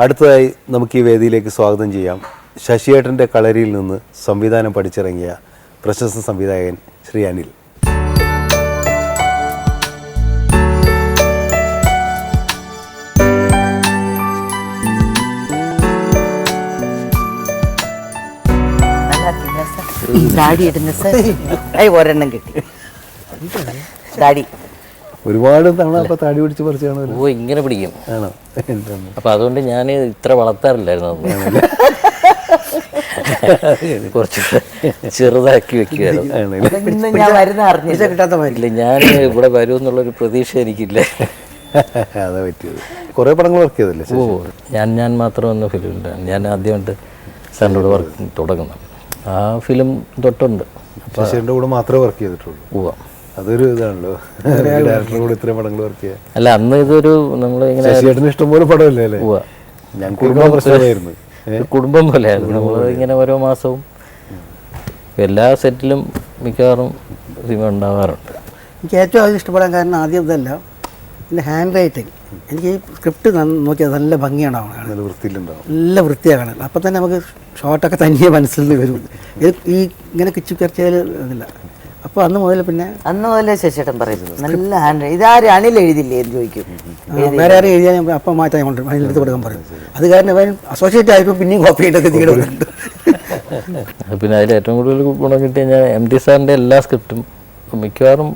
അടുത്തതായി നമുക്ക് ഈ വേദിയിലേക്ക് സ്വാഗതം ചെയ്യാം. ശശിയേട്ടന്റെ കളരിയിൽ നിന്ന് സംവിധാനം പഠിച്ചിറങ്ങിയ പ്രശസ്ത സംവിധായകൻ ശ്രീ അനിൽ. താടി ഇടുന്ന സാർ. ഒരെണ്ണം കിട്ടി. ദാടി. ഒരുപാട് തവണ അപ്പോൾ താടി പിടിച്ച് പറിച്ച് കാണുമല്ലോ. ഓ ഇങ്ങനെ പിടിക്കും. ആണോ? എന്റെ അപ്പൊ അതുകൊണ്ട് ഞാൻ ഇത്ര വളർത്താറില്ലായിരുന്നു. കുറച്ച് ചെറുതാക്കി വെക്കുകയായിരുന്നു ഞാൻ ഇവിടെ വരുമെന്നുള്ളൊരു പ്രതീക്ഷ എനിക്കില്ല. അതാ പറ്റിയത്. കുറേ പടങ്ങൾ വർക്ക് ചെയ്തല്ലേ ഓ ഞാൻ ഞാൻ മാത്രം എന്ന ഫിലിമിലാണ് ഞാൻ ആദ്യമായിട്ട് സാറിനോട് വർക്ക് തുടങ്ങുന്നത്. ആ ഫിലിം തൊട്ടുണ്ട്. ശശിയുടെ കൂടെ മാത്രമേ വർക്ക് ചെയ്തിട്ടുള്ളൂ. പോവാം അതൊരു ഇതാണല്ലോ. ഡയറക്ടർ കൂടെ ഇത്രയും പടങ്ങൾ വർക്ക് ചെയ്യാൻ. അല്ല അന്ന് ഇതൊരു നമ്മൾ ഇങ്ങനെ ഇഷ്ടംപോലെ പടമല്ലേ അല്ലേ? ഞാൻ കുടുംബ പ്രശ്നമായിരുന്നു. കുടുംബം പോലെയായിരുന്നു നമ്മൾ ഇങ്ങനെ ഓരോ മാസവും എല്ലാ സെറ്റിലും മിക്കവാറും സിനിമ ഉണ്ടാവാറുണ്ട്. എനിക്ക് ഏറ്റവും ആദ്യം ഇഷ്ടപ്പെടാൻ കാരണം ആദ്യം ഇതല്ല. എന്റെ ഹാൻഡ് റൈറ്റിംഗ്. എനിക്ക് ഈ സ്ക്രിപ്റ്റ് നോക്കിയാൽ നല്ല ഭംഗിയാണ് നല്ല വൃത്തിയിലുണ്ടാവും. നല്ല വൃത്തിയാണ് അപ്പം തന്നെ നമുക്ക് ഷോർട്ടൊക്കെ തനിയെ മനസ്സിൽ നിന്ന് വരും. ഇത് ഈ ഇങ്ങനെ കിച്ചു ചർച്ചയിൽ ഇതില്ല അപ്പോൾ അന്ന് മുതൽ പിന്നെ അന്ന് മുതൽ ശശിയേട്ടൻ പറയുന്നത്. നല്ല ഹാൻഡ് ഇതാര് അണിൽ എഴുതില്ലേ എന്ന് ചോദിക്കും. വേറെ ആരും എഴുതിയാൽ ഞാൻ അപ്പം മാറ്റാൻ കൊണ്ട് എടുത്ത് കൊടുക്കാൻ പറയും. അത് കാരണം അവൻ അസോസിയേറ്റ് ആയപ്പോൾ പിന്നെയും കോപ്പി ചെയ്തൊക്കെ തീരുന്നുണ്ട് പിന്നെ അതിൽ ഏറ്റവും കൂടുതൽ ഗുണം കിട്ടിയ ഞാൻ എം ടി സാറിന്റെ എല്ലാ സ്ക്രിപ്റ്റും മിക്കവാറും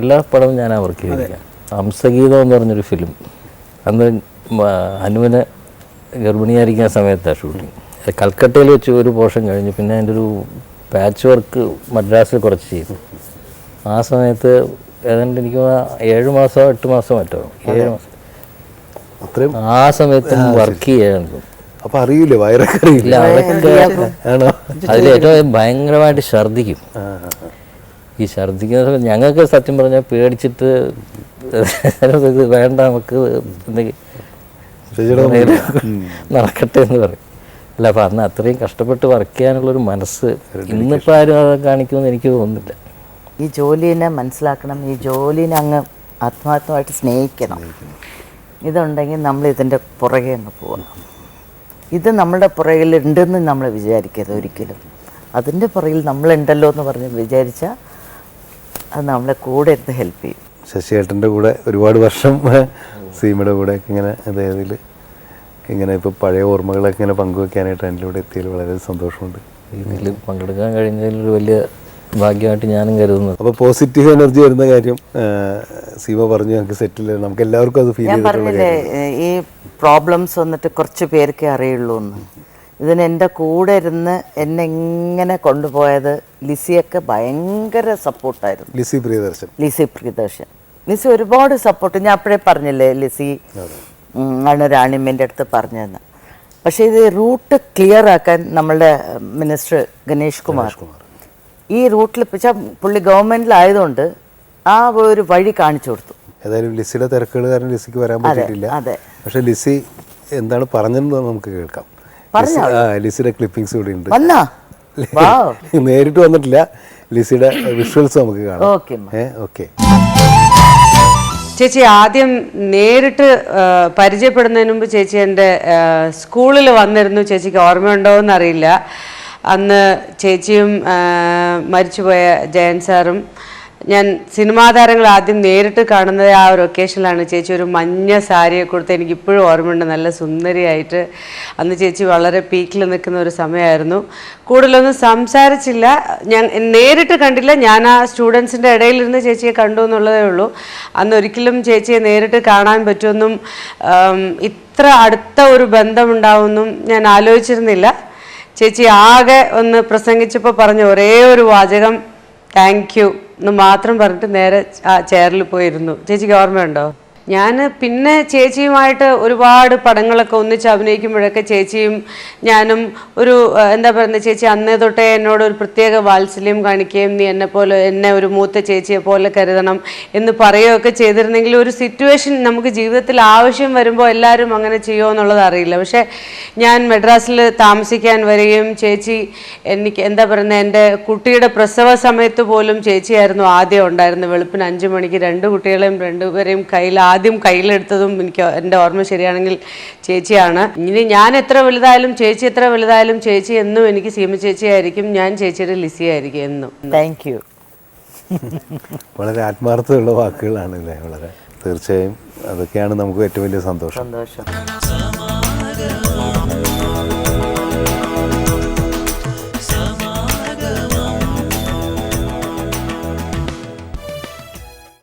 എല്ലാ പടവും ഞാൻ വർക്ക് ചെയ്തിരിക്കാം ഹംസഗീതം എന്ന് പറഞ്ഞൊരു ഫിലിം അന്ന് ഹനുമനെ ഹനുവിന് ഗർഭിണിയായിരിക്കുന്ന സമയത്താണ് ഷൂട്ടിങ് കൽക്കട്ടയിൽ വെച്ച് ഒരു പോർഷൻ കഴിഞ്ഞ് പിന്നെ അതിന്റെ ഒരു പാച്ച് വർക്ക് മദ്രാസിൽ കുറച്ച് ചെയ്തു. ആ സമയത്ത് ഏതാണ്ട് എനിക്ക് ഏഴ് മാസമോ എട്ട് മാസമോ മറ്റോ ഏഴ് മാസം. അത്രയും ആ സമയത്ത് വർക്ക് ചെയ്യാനുണ്ട് അപ്പൊ അറിയില്ലേ വയറൊക്കെ അറിയില്ല? അതൊക്കെ ആണോ? അതിലേറ്റവും ഭയങ്കരമായിട്ട് ആ. ഈ ഛർദിക്കുന്ന സമയത്ത് ഞങ്ങൾക്ക് സത്യം പറഞ്ഞാൽ പേടിച്ചിട്ട് വേണ്ട നമുക്ക് എന്തെങ്കിലും നടക്കട്ടെ എന്ന് പറയും. അല്ല അപ്പം അന്ന് അത്രയും കഷ്ടപ്പെട്ട് വർക്ക് ചെയ്യാനുള്ളൊരു മനസ്സ് ഇന്നിപ്പോൾ ആരും അത് കാണിക്കുമെന്ന് എനിക്ക് തോന്നുന്നില്ല. ഈ ജോലിനെ മനസ്സിലാക്കണം ഈ ജോലിനെ അങ്ങ് ആത്മാർത്ഥമായിട്ട് സ്നേഹിക്കണം. ഇതുണ്ടെങ്കിൽ നമ്മൾ ഇതിന്റെ പുറകെ അങ്ങ് പോകണം ഇത് നമ്മുടെ പുറകിൽ ഉണ്ടെന്ന് നമ്മൾ വിചാരിക്കരുത് ഒരിക്കലും. അതിന്റെ പുറകിൽ നമ്മളുണ്ടല്ലോ എന്ന് പറഞ്ഞ് വിചാരിച്ചാൽ അത് നമ്മളെ കൂടെ എടുത്ത് ഹെൽപ്പ് ചെയ്യും. ശശിയേട്ടന്റെ കൂടെ ഒരുപാട് വർഷം സീമയുടെ കൂടെ ഇങ്ങനെ അതായത് ഇങ്ങനെ ഇപ്പോൾ പഴയ ഓർമ്മകളൊക്കെ ഇങ്ങനെ പങ്കുവെക്കാനായിട്ട് എന്റെ കൂടെ എത്തിയതിൽ വളരെ സന്തോഷമുണ്ട്. ഇതിൽ പങ്കെടുക്കാൻ കഴിഞ്ഞതിൽ ഒരു വലിയ ഭാഗ്യമായിട്ട് ഞാനും കരുതുന്നു അപ്പോൾ പോസിറ്റീവ് എനർജി വരുന്ന കാര്യം സീമ പറഞ്ഞു ഞങ്ങൾക്ക് സെറ്റിൽ നമുക്ക് എല്ലാവർക്കും അത് ഫീൽ ഞാൻ പറഞ്ഞില്ലേ ഈ പ്രോബ്ലംസ് വന്നിട്ട് കുറച്ച് പേർക്കേ അറിയുള്ളൂ എന്ന്. ഇതിന് എന്റെ കൂടെ ഇരുന്ന് എന്നെ എങ്ങനെ കൊണ്ടുപോയത് ലിസിയൊക്കെ ഭയങ്കര സപ്പോർട്ടായിരുന്നു. ലിസി പ്രിയദർശൻ. ലിസി പ്രിയദർശൻ. ലിസി ഒരുപാട് സപ്പോർട്ട് ഞാൻ അപ്പോഴേ പറഞ്ഞില്ലേ ലിസി ആണ് റാണിമ്മേന്റെ അടുത്ത് പറഞ്ഞതെന്ന്. പക്ഷേ ഇത് റൂട്ട് ക്ലിയർ ആക്കാൻ നമ്മളുടെ മിനിസ്റ്റർ ഗണേഷ് കുമാർ ഈ റൂട്ടിൽ വെച്ചാൽ പുള്ളി ഗവൺമെന്റിലായതുകൊണ്ട് ആ ഒരു വഴി കാണിച്ചു കൊടുത്തു. ഏതായാലും ലിസിയുടെ തിരക്കുകൾ കാരണം ലിസിക്ക് വരാൻ പറ്റിയിട്ടില്ല. പക്ഷെ ലിസി എന്താണ് പറഞ്ഞതെന്ന് നമുക്ക് കേൾക്കാം. ലിസി- ലിസിയുടെ ക്ലിപ്പിംഗ്സ് ഇവിടെ ഉണ്ട്. നേരിട്ട് വന്നിട്ടില്ല. ലിസിയുടെ വിഷ്വൽസ് നമുക്ക് കാണാം. ഓക്കെ. ചേച്ചി ആദ്യം നേരിട്ട് പരിചയപ്പെടുന്നതിന് മുമ്പ് ചേച്ചി എന്റെ സ്കൂളിൽ വന്നിരുന്നു. ചേച്ചിക്ക് ഓർമ്മയുണ്ടോ എന്നറിയില്ല അന്ന് ചേച്ചിയും മരിച്ചുപോയ ജയൻ സാറും ഞാൻ സിനിമാ താരങ്ങൾ ആദ്യം നേരിട്ട് കാണുന്നത് ആ ഒരു ഒക്കേഷനിലാണ്. ചേച്ചി ഒരു മഞ്ഞ സാരിയെ കൊടുത്ത് എനിക്ക് ഇപ്പോഴും ഓർമ്മയുണ്ട്. നല്ല സുന്ദരിയായിട്ട് അന്ന് ചേച്ചി വളരെ പീക്കിൽ നിൽക്കുന്ന ഒരു സമയമായിരുന്നു. കൂടുതലൊന്നും സംസാരിച്ചില്ല. ഞാൻ നേരിട്ട് കണ്ടില്ല. ഞാൻ ആ സ്റ്റുഡൻസിന്റെ ഇടയിലിരുന്ന് ചേച്ചിയെ കണ്ടു എന്നുള്ളതേ ഉള്ളൂ. അന്ന് ഒരിക്കലും ചേച്ചിയെ നേരിട്ട് കാണാൻ പറ്റുമെന്നും ഇത്ര അടുത്ത ഒരു ബന്ധമുണ്ടാവുമെന്നും ഞാൻ ആലോചിച്ചിരുന്നില്ല. ചേച്ചി ആകെ ഒന്ന് പ്രസംഗിച്ചപ്പോൾ പറഞ്ഞ ഒരേ ഒരു വാചകം താങ്ക് എന്ന് മാത്രം പറഞ്ഞിട്ട് നേരെ ചെയറിൽ പോയിരുന്നു. ചേച്ചിക്ക് ഓർമ്മയുണ്ടോ? ഞാൻ പിന്നെ ചേച്ചിയുമായിട്ട് ഒരുപാട് പടങ്ങളൊക്കെ ഒന്നിച്ച് അഭിനയിക്കുമ്പോഴൊക്കെ ചേച്ചിയും ഞാനും ഒരു എന്താ പറയുന്നത് ചേച്ചി അന്നേ തൊട്ടേ എന്നോട് ഒരു പ്രത്യേക വാത്സല്യം കാണിക്കുകയും നീ എന്നെ പോലെ എന്നെ ഒരു മൂത്ത ചേച്ചിയെ പോലെ കരുതണം എന്ന് പറയുകയൊക്കെ ചെയ്തിരുന്നെങ്കിൽ ഒരു സിറ്റുവേഷൻ നമുക്ക് ജീവിതത്തിൽ ആവശ്യം വരുമ്പോൾ എല്ലാവരും അങ്ങനെ ചെയ്യുമോ എന്നുള്ളത് അറിയില്ല. പക്ഷേ ഞാൻ മെഡ്രാസിൽ താമസിക്കാൻ വരികയും ചേച്ചി എനിക്ക് എന്താ പറയുന്നത് എന്റെ കുട്ടിയുടെ പ്രസവ സമയത്ത് പോലും ചേച്ചിയായിരുന്നു ആദ്യം ഉണ്ടായിരുന്നത്. വെളുപ്പിന് അഞ്ച് മണിക്ക് രണ്ട് കുട്ടികളെയും രണ്ടുപേരെയും കയ്യിൽ ആദ്യം കയ്യിലെടുത്തതും എനിക്ക് എന്റെ ഓർമ്മ ശരിയാണെങ്കിൽ ചേച്ചിയാണ്. ഇനി ഞാൻ എത്ര വലുതായാലും ചേച്ചി എത്ര വലുതായാലും ചേച്ചി എന്നും എനിക്ക് സീമ ചേച്ചിയായിരിക്കും ഞാൻ ചേച്ചിയുടെ ലിസി ആയിരിക്കും എന്നും. താങ്ക് യു വളരെ ആത്മാർത്ഥതയുള്ള വാക്കുകളാണ് അല്ലേ വളരെ. തീർച്ചയായും അതൊക്കെയാണ് നമുക്ക് ഏറ്റവും വലിയ സന്തോഷം. സന്തോഷം.